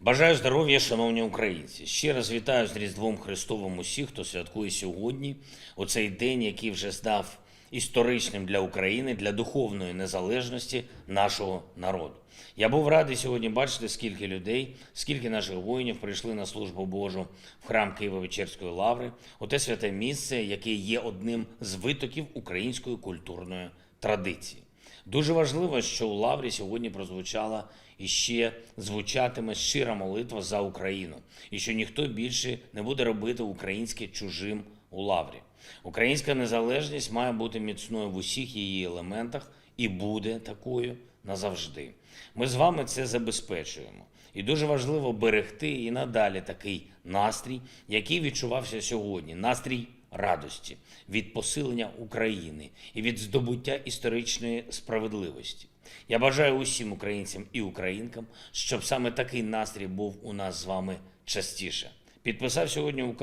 Бажаю здоров'я, шановні українці. Ще раз вітаю з Різдвом Христовим усіх, хто святкує сьогодні, у цей день, який вже став історичним для України, для духовної незалежності нашого народу. Я був радий сьогодні бачити, скільки людей, скільки наших воїнів прийшли на службу Божу в храм Києво-Вечерської лаври, у те святе місце, яке є одним з витоків української культурної традиції. Дуже важливо, що у Лаврі сьогодні прозвучала і ще звучатиме щира молитва за Україну, і що ніхто більше не буде робити українське чужим у Лаврі. Українська незалежність має бути міцною в усіх її елементах і буде такою назавжди. Ми з вами це забезпечуємо. І дуже важливо берегти і надалі такий настрій, який відчувався сьогодні. Настрій радості від посилення України і від здобуття історичної справедливості. Я бажаю усім українцям і українкам, щоб саме такий настрій був у нас з вами частіше. Підписав сьогодні указ